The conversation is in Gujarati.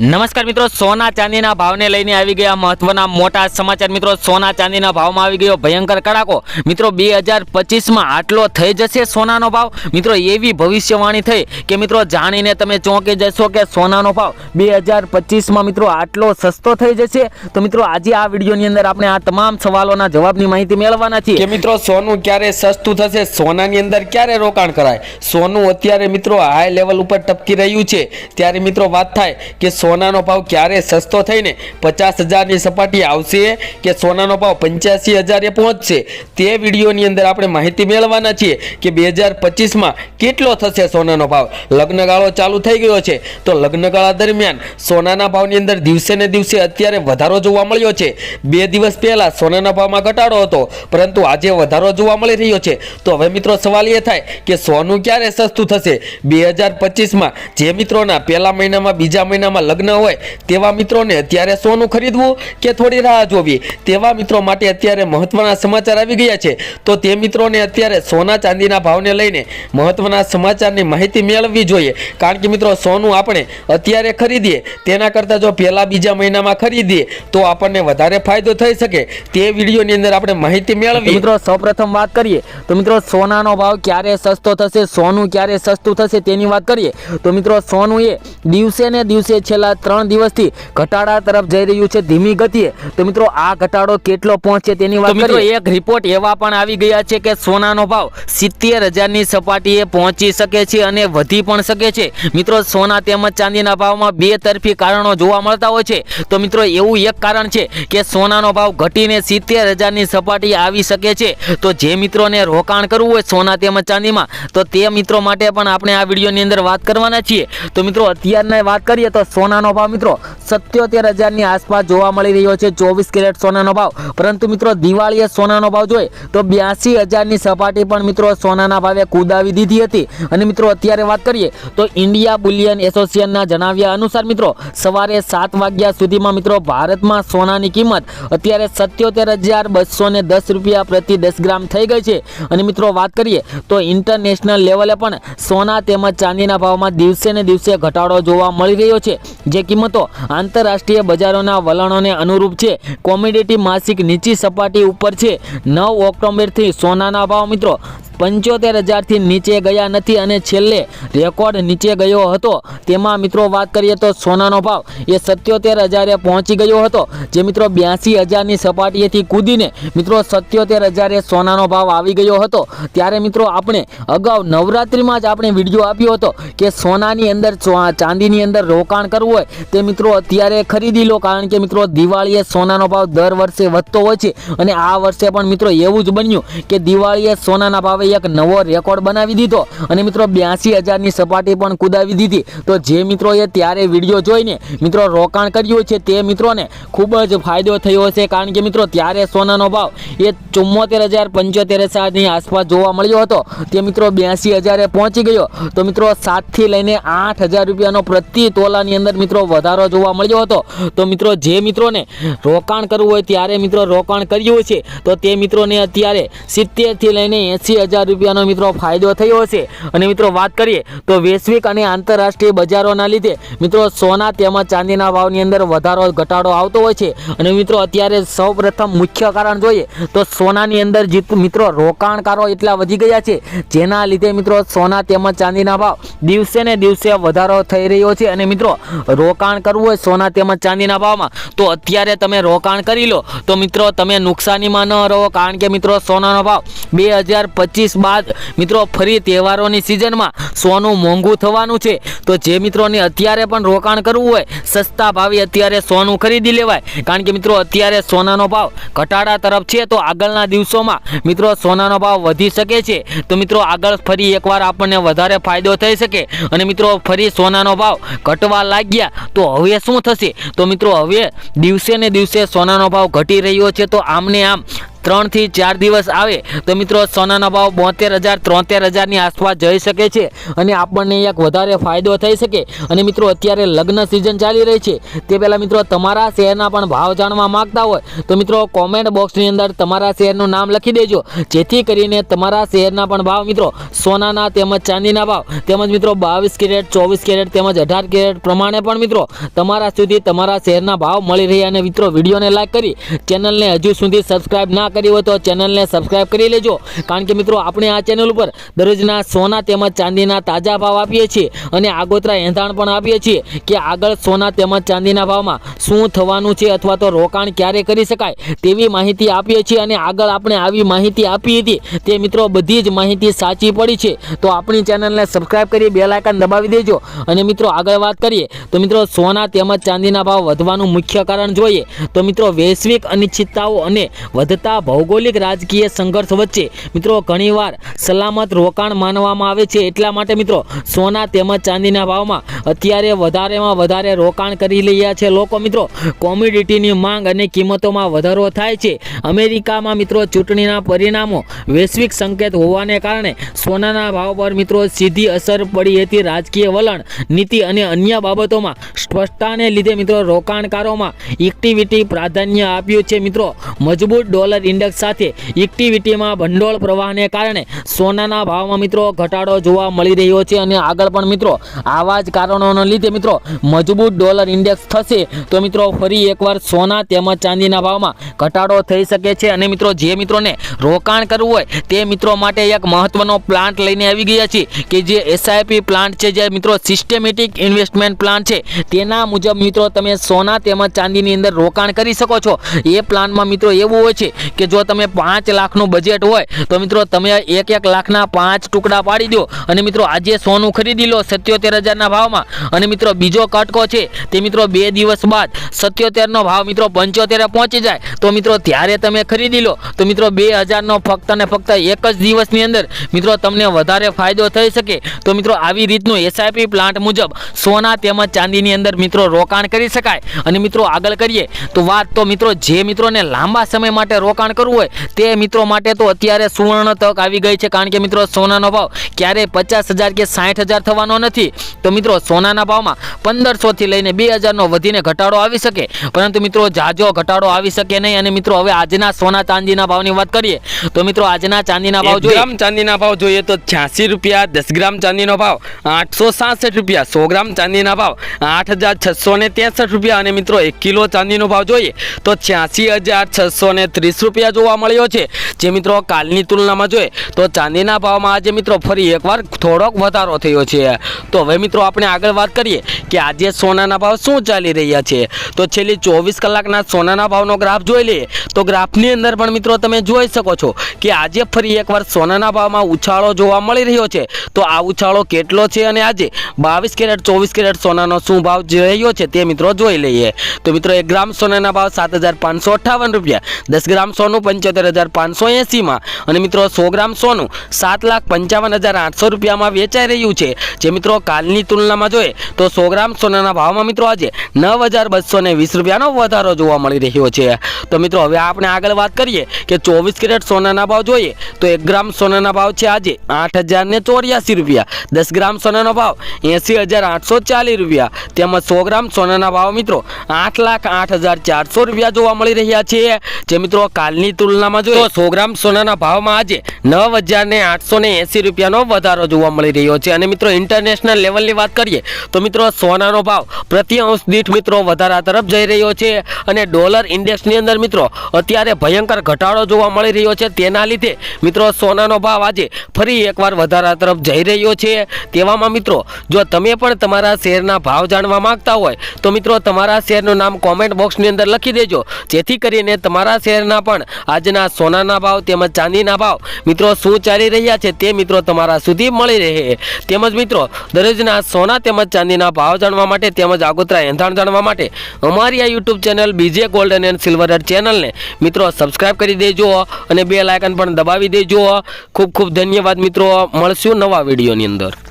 નમસ્કાર મિત્રો, સોના ચાંદીના ભાવને લઈને આવી ગયા મહત્વના મોટા સમાચાર. મિત્રો, સોના ચાંદીના ભાવમાં આવી ગયો ભયંકર કડાકો. મિત્રો, બે હજાર પચીસમાં આટલો થઈ જશે સોનાનો ભાવ? મિત્રો, એવી ભવિષ્યવાણી થઈ કે મિત્રો, જાણીને તમે ચોંકી જશો કે સોનાનો ભાવ બે હજાર પચીસમાં મિત્રો, આટલો સસ્તો થઈ જશે? તો મિત્રો, આજે આ વિડીયોની અંદર આપણે આ તમામ સવાલોના જવાબની માહિતી મેળવવાના છીએ. મિત્રો, સોનું ક્યારે સસ્તું થશે? સોનાની અંદર ક્યારે રોકાણ કરાય? સોનું અત્યારે મિત્રો હાઈ લેવલ ઉપર ટપકી રહ્યું છે. ત્યારે મિત્રો, વાત થાય કે સોનાનો ભાવ ક્યારે સસ્તો થઈને પચાસ હજારની સપાટી આવશે કે સોનાનો ભાવ પંચ્યાસી હજારે પહોંચશે તે વિડીયોની અંદર આપણે માહિતી મેળવવાના છીએ કે બે હજાર પચીસમાં કેટલો થશે સોનાનો ભાવ. લગ્નગાળો ચાલુ થઈ ગયો છે. તો લગ્નગાળા દરમિયાન સોનાના ભાવની અંદર દિવસે ને દિવસે અત્યારે વધારો જોવા મળ્યો છે. બે દિવસ પહેલાં સોનાના ભાવમાં ઘટાડો હતો, પરંતુ આજે વધારો જોવા મળી રહ્યો છે. તો હવે મિત્રો સવાલ એ થાય કે સોનું ક્યારે સસ્તું થશે? બે હજાર પચીસમાં જે મિત્રોના પહેલા મહિનામાં, બીજા મહિનામાં લગ્ન હોય તેવા મિત્રોને અત્યારે સોનું ખરીદવું કે થોડી રાહ જોવી? તેવા મિત્રો માટે અત્યારે મહત્વના સમાચાર આવી ગયા છે. તો તે મિત્રોને અત્યારે સોના ચાંદીના ભાવને લઈને મહત્વના સમાચારની માહિતી મેળવવી જોઈએ. કારણ કે મિત્રો સોનું આપણે અત્યારે ખરીદીએ. તેના કરતાં જો પહેલાં બીજા મહિનામાં ખરીદીએ તો આપણને વધારે ફાયદો થઈ શકે. તે વિડીયોની અંદર આપણે માહિતી મેળવી મિત્રો સૌપ્રથમ વાત કરીએ. તો મિત્રો સોનાનો ભાવ ક્યારે સસ્તો થશે સોનું ક્યારે સસ્તું થશે તેની વાત કરીએ. તો મિત્રો સોનું એ દિવસે ને દિવસે છેલ્લા ત્રણ દિવસથી ઘટાડા તરફ જઈ રહ્યું છે ધીમી ગતિએ. તો મિત્રો આ ઘટાડો કેટલો પહોંચે તેની વાત મિત્રો એક રિપોર્ટ એવા પણ આવી ગયા છે કે સોનાનો ભાવ સિત્તેર હજારની સપાટીએ પહોંચી શકે છે અને વધી પણ શકે છે. મિત્રો સોના તેમજ ચાંદીના ભાવમાં બે તરફી કારણો જોવા મળતા હોય છે. તો મિત્રો એવું એક કારણ છે કે સોનાનો ભાવ ઘટીને સિત્તેર હજારની સપાટી આવી શકે છે. તો જે મિત્રોને રોકાણ કરવું હોય સોના તેમજ ચાંદીમાં તો તે મિત્રો માટે પણ આપણે આ વિડીયોની અંદર વાત કરવાના છીએ. તો મિત્રો અત્યારના વાત કરીએ તો સોનાનો ભાવ મિત્રો સત્યોતેર હજારની આસપાસ જોવા મળી રહ્યો છે. ચોવીસ કેરેટ સોનાનો ભાવ. પરંતુ મિત્રો દિવાળીએ સોનાનો ભાવ જોઈએ તો બ્યાસી હજારની સપાટી પણ મિત્રો સોનાના ભાવે કુદાવી દીધી હતી. અને મિત્રો અત્યારે વાત કરીએ તો ઇન્ડિયા બુલિયન એસોસિએશનના જણાવ્યા અનુસાર મિત્રો સવારે સાત વાગ્યા સુધીમાં મિત્રો ભારતમાં સોનાની કિંમત અત્યારે સત્યોતેર હજાર બસો ને દસ રૂપિયા પ્રતિ દસ ગ્રામ થઈ ગઈ છે. અને મિત્રો વાત કરીએ તો ઇન્ટરનેશનલ લેવલે પણ સોના તેમજ ચાંદીના ભાવમાં દિવસે ને દિવસે ઘટાડો જોવા મળી રહ્યો છે. જે કિંમતો આંતરરાષ્ટ્રીય બજારોના વલણોને અનુરૂપ છે. કોમોડિટી માસિક નીચી સપાટી ઉપર છે. નવ ઓક્ટોબરથી સોનાના ભાવ મિત્રો પંચોતેર હજારથી નીચે ગયા નથી અને છેલ્લે રેકોર્ડ નીચે ગયો હતો. તેમાં મિત્રો વાત કરીએ તો સોનાનો ભાવ એ સત્યોતેર હજારે પહોંચી ગયો હતો. જે મિત્રો બ્યાસી હજારની સપાટીએથી કૂદીને મિત્રો સત્યોતેર હજારે સોનાનો ભાવ આવી ગયો હતો. ત્યારે મિત્રો આપણે અગાઉ નવરાત્રિમાં જ આપણે વીડિયો આપ્યો હતો કે સોનાની અંદર ચાંદીની અંદર રોકાણ કરવું હોય તે મિત્રો અત્યારે ખરીદી લો. કારણ કે મિત્રો દિવાળીએ સોનાનો ભાવ દર વર્ષે વધતો હોય છે અને આ વર્ષે પણ મિત્રો એવું જ બન્યું કે દિવાળીએ સોનાના ભાવે એક નવો રેકોર્ડ બનાવી દીધો. અને મિત્રો બ્યાસી હજારની સપાટી પણ કુદાવી દીધી. તો જે મિત્રોએ ત્યારે વીડિયો જોઈને મિત્રો રોકાણ કર્યું છે તે મિત્રોને ખૂબ જ ફાયદો થયો છે કારણ કે મિત્રો ત્યારે સોનાનો ભાવ એ ચુમ્મોતેર હજાર પંચોતેર હજારની આસપાસ જોવા મળ્યો હતો. તે મિત્રો બ્યાસી હજારે પહોંચી ગયો. તો મિત્રો સાતથી લઈને આઠ હજાર રૂપિયાનો પ્રતિ તોલાની અંદર મિત્રો વધારો જોવા મળ્યો હતો. તો મિત્રો જે મિત્રોને રોકાણ કરવું હોય ત્યારે મિત્રો રોકાણ કર્યું છે. તો તે મિત્રોને અત્યારે સિત્તેરથી લઈને એંસી હજાર રૂપિયાનો મિત્રો ફાયદો થયો છે અને મિત્રો વાત કરીએ તો વૈશ્વિક અને આંતરરાષ્ટ્રીય બજારોના લીધે મિત્રો સોના તેમજ ચાંદીના ભાવની અંદર વધારો ઘટાડો આવતો હોય છે. અને મિત્રો અત્યારે સૌપ્રથમ મુખ્ય કારણ જોઈએ તો સોનાની અંદર જીત મિત્રો રોકાણકારો એટલા વધી ગયા છે, જેના લીધે મિત્રો સોના તેમજ ચાંદીના ભાવ દિવસે ને દિવસે વધારો થઈ રહ્યો છે. અને મિત્રો રોકાણ કરવું હોય સોના તેમજ ચાંદીના ભાવમાં તો અત્યારે તમે રોકાણ કરી લો. તો મિત્રો તમે નુકસાનીમાં ન રહો, કારણ કે મિત્રો સોનાનો ભાવ બે હજાર પચીસ બાદ મિત્રો ફરી તહેવારોની સિઝનમાં સોનું મોંઘું થવાનું છે. તો જે મિત્રોને અત્યારે પણ રોકાણ કરવું હોય, સસ્તા ભાવે અત્યારે સોનું ખરીદી લેવાય. કારણ કે મિત્રો અત્યારે સોનાનો ભાવ ઘટાડા તરફ છે. તો આગળના દિવસોમાં મિત્રો સોનાનો ભાવ વધી શકે છે. તો મિત્રો આગળ ફરી એકવાર આપણને વધારે ફાયદો થઈ શકે. અને મિત્રો ફરી સોનાનો ભાવ ઘટવા લાગ્યા તો હવે શું થશે? તો મિત્રો હવે દિવસે ને દિવસે સોનાનો ભાવ ઘટી રહ્યો છે. તો આમને આમ ત્રણથી ચાર દિવસ આવે, તો મિત્રો સોનાના ભાવ બોતેર હજાર, ત્રોતેર હજારની આસપાસ જઈ શકે છે અને આપણને એક વધારે ફાયદો થઈ શકે. અને મિત્રો, અત્યારે લગ્ન સિઝન ચાલી રહી છે. તે પહેલાં મિત્રો, તમારા શહેરના પણ ભાવ જાણવા માંગતા હોય, તો મિત્રો કોમેન્ટ બોક્સની અંદર તમારા શહેરનું નામ લખી દેજો. જેથી કરીને તમારા શહેરના પણ ભાવ મિત્રો, સોનાના તેમજ ચાંદીના ભાવ તેમજ મિત્રો, બાવીસ કેરેટ, ચોવીસ કેરેટ તેમજ અઢાર કેરેટ પ્રમાણે પણ મિત્રો, તમારા સુધી તમારા શહેરના ભાવ મળી રહ્યા. અને મિત્રો, વિડીયોને લાઈક કરી ચેનલને હજુ સુધી સબસ્ક્રાઈબ ના કરી હોય તો ચેનલને સબસ્ક્રાઈબ કરી લેજો. કારણ કે મિત્રો, આપણે આ ચેનલ ઉપર દરરોજના સોના તેમજ ચાંદીના તાજા ભાવ આપીએ છીએ અને આગોતરા એંધાણ પણ આપીએ છીએ કે આગળ સોના તેમજ ચાંદીના ભાવમાં શું થવાનું છે અથવા તો રોકાણ ક્યારે કરી શકાય તેવી માહિતી આપીએ છીએ અને આગળ આપણે આવી માહિતી આપી હતી તે મિત્રો બધી જ માહિતી સાચી પડી છે. તો આપણી ચેનલને સબસ્ક્રાઈબ કરી બે લાયકાન દબાવી દેજો. અને મિત્રો, આગળ વાત કરીએ તો મિત્રો, સોના તેમજ ચાંદીના ભાવ વધવાનું મુખ્ય કારણ જોઈએ તો મિત્રો, વૈશ્વિક અનિશ્ચિતતાઓ અને વધતા ભૌગોલિક રાજકીય સંઘર્ષ વચ્ચે. મિત્રો, ઘણીવાર સલામત રોકાણ માનવામાં આવે છે. એટલા માટે મિત્રો, સોના તેમજ ચાંદીના ભાવમાં અત્યારે વધારેમાં વધારે રોકાણ કરી રહ્યા છે લોકો. મિત્રો, કોમોડિટીની માંગ અને કિંમતોમાં વધારો થાય છે. અમેરિકામાં મિત્રો, ચૂંટણીના પરિણામો વૈશ્વિક સંકેત હોવાને કારણે સોનાના ભાવ પર મિત્રો સીધી અસર પડી હતી. રાજકીય વલણ, નીતિ અને અન્ય બાબતોમાં સ્પષ્ટતાને લીધે મિત્રો રોકાણકારોમાં ઇક્ટિવિટી પ્રાધાન્ય આપ્યું છે. મિત્રો, મજબૂત ડોલર ઇન્ડેક્સ સાથે ઇક્વિટીમાં ભંડોળ પ્રવાહને કારણે સોનાના ભાવમાં મિત્રો ઘટાડો જોવા મળી રહ્યો છે અને આગળ પણ મિત્રો આવા જ કારણોને લીધે મિત્રો મજબૂત ડોલર ઇન્ડેક્સ થશે તો મિત્રો ફરી એકવાર સોના તેમજ ચાંદીના ભાવમાં ઘટાડો થઈ શકે છે અને મિત્રો જે મિત્રોને રોકાણ કરવું હોય તે મિત્રો માટે એક મહત્વનો પ્લાન્ટ લઈને આવી ગયા છે કે જે એસઆઈપી પ્લાન્ટ છે જે મિત્રો સિસ્ટેમેટિક ઇન્વેસ્ટમેન્ટ પ્લાન છે. તેના મુજબ મિત્રો તમે સોના તેમજ ચાંદીની અંદર રોકાણ કરી શકો છો. એ પ્લાનમાં મિત્રો એવું હોય છે કે જો તમે પાંચ લાખનું બજેટ હોય, તો મિત્રો તમે એક એક લાખના પાંચ ટુકડા પાડી દો. અને મિત્રો આજે સોનું ખરીદી લો સત્યોતેર હજારના ભાવમાં. અને મિત્રો બીજો કટકો છે, તે મિત્રો બે દિવસ બાદ સત્યોતેરનો ભાવ મિત્રો પંચોતેરે પહોંચી જાય. તો મિત્રો ત્યારે તમે ખરીદી લો. તો મિત્રો બે હજારનો ફક્ત અને ફક્ત એક જ દિવસની અંદર મિત્રો તમને વધારે ફાયદો થઈ શકે. તો મિત્રો આવી રીતનું એસઆઈપી પ્લાન્ટ મુજબ સોના તેમજ ચાંદીની અંદર મિત્રો રોકાણ કરી શકાય. અને મિત્રો આગળ કરીએ, તો વાત તો મિત્રો જે મિત્રોને લાંબા સમય માટે રોકાણ કરવું હોય તે મિત્રો માટે તો અત્યારે સુવર્ણ તક આવી ગઈ છે. કારણ કે મિત્રો સોનાનો ભાવ ક્યારેય પચાસ હજાર કે સાઠ હજાર થવાનો નથી. તો મિત્રો સોનાના ભાવમાં પંદરસોથી લઈને બે હજારનો વધીને ઘટાડો આવી શકે. પરંતુ મિત્રો જાજો ઘટાડો આવી શકે નહીં. અને મિત્રો હવે આજના સોના ચાંદીના ભાવની વાત કરીએ તો મિત્રો આજના ચાંદીના ભાવ જોઈએ. ગ્રામ ચાંદીના ભાવ જોઈએ તો છ્યાસી રૂપિયા દસ ગ્રામ ચાંદીનો ભાવ આઠસો સાસઠ રૂપિયા સો ગ્રામ ચાંદીના ભાવ આઠ હજાર છસો ને ત્રેસઠ રૂપિયા. અને મિત્રો એક કિલો ચાંદીનો ભાવ જોઈએ તો છ્યાસી હજાર છસો ને ત્રીસ રૂપિયા. જોવા મળ્યો છે. જે મિત્રો કાલની તુલનામાં જોઈએ તો ચાંદીના ભાવમાં આજે મિત્રો ફરી એકવાર થોડોક વધારો થયો છે. તો હવે મિત્રો આપણે આગળ વાત કરીએ કે આજે સોનાના ભાવ શું ચાલી રહ્યા છે. તો છેલ્લી ચોવીસ કલાકના સોનાના ભાવનો ગ્રાફ જોઈ લઈએ તો ગ્રાફની અંદર પણ મિત્રો તમે જોઈ શકો છો કે આજે ફરી એકવાર સોનાના ભાવમાં ઉછાળો જોવા મળી રહ્યો છે. તો આ ઉછાળો કેટલો છે અને આજે બાવીસ કેરેટ, ચોવીસ કેરેટ સોનાનો શું ભાવ રહ્યો છે તે મિત્રો જોઈ લઈએ. તો મિત્રો એક ગ્રામ સોનાના ભાવ સાત રૂપિયા, દસ ગ્રામ સોનું પંચોતેર હજાર પાંચસો એંસીમાં અને મિત્રો સો ગ્રામ સોનું સાત લાખ પંચાવન હજાર આઠસો રૂપિયામાં વેચાઈ રહ્યું છે. જે મિત્રો કાલની તુલનામાં જોઈએ તો સો ગ્રામ સોનાના ભાવમાં મિત્રો આજે નવ હજાર બસો ને વીસ રૂપિયાનો વધારો જોવા મળી રહ્યો છે. તો મિત્રો હવે આપણે આગળ વાત કરીએ કે ચોવીસ કેરેટ સોનાના ભાવ જોઈએ તો એક ગ્રામ સોનાના ભાવ છે આજે આઠ હજાર ને ચોર્યાસી રૂપિયા. દસ ગ્રામ સોનાનો ભાવ એંસી હજાર આઠસો ચાલીસ રૂપિયા. તેમજ સો ગ્રામ સોનાના ભાવ મિત્રો આઠ લાખ આઠ હજાર ચારસો રૂપિયા જોવા મળી રહ્યા છે. જે મિત્રો કાલની તુલનામાં જોઈએ સો ગ્રામ સોનાના ભાવમાં આજે નવ હજાર ને આઠસો ને એંસી રૂપિયાનો વધારો જોવા મળી રહ્યો છે. અને મિત્રો ઇન્ટરનેશનલ લેવલની વાત કરીએ, તો મિત્રો, સોનાનો ભાવ પ્રતિ અંશ દીઠ મિત્રો વધારા તરફ જઈ રહ્યો છે. અને ડોલર ઇન્ડેક્સની અંદર મિત્રો, અત્યારે ભયંકર ઘટાડો જોવા મળી રહ્યો છે. તેના લીધે મિત્રો, સોનાનો ભાવ આજે ફરી એકવાર વધારા તરફ જઈ રહ્યો છે. તેવામાં મિત્રો, જો તમે પણ તમારા શેરના ભાવ જાણવા માંગતા હોય, તો મિત્રો, તમારા શેરનું નામ કોમેન્ટ બોક્સની અંદર લખી દેજો. જેથી કરીને તમારા શેરના પણ આજના સોનાના ભાવ તેમજ ચાંદીના ભાવ મિત્રો શું ચાલી રહ્યા છે તે મિત્રો તમારા સુધી મળી રહે. તેમજ મિત્રો, દરરોજના સોના તેમજ ચાંદીના ભાવ જાણવા માટે તેમજ આગોતરા એંધાણ જાણવા માટે અમારી આ YouTube channel BJ golden and silver ચેનલને મિત્રો સબસ્ક્રાઈબ કરી દેજો અને બે લાયકન પણ દબાવી દેજો. ખૂબ ખૂબ ધન્યવાદ મિત્રો. મળશું નવા વિડીયોની અંદર.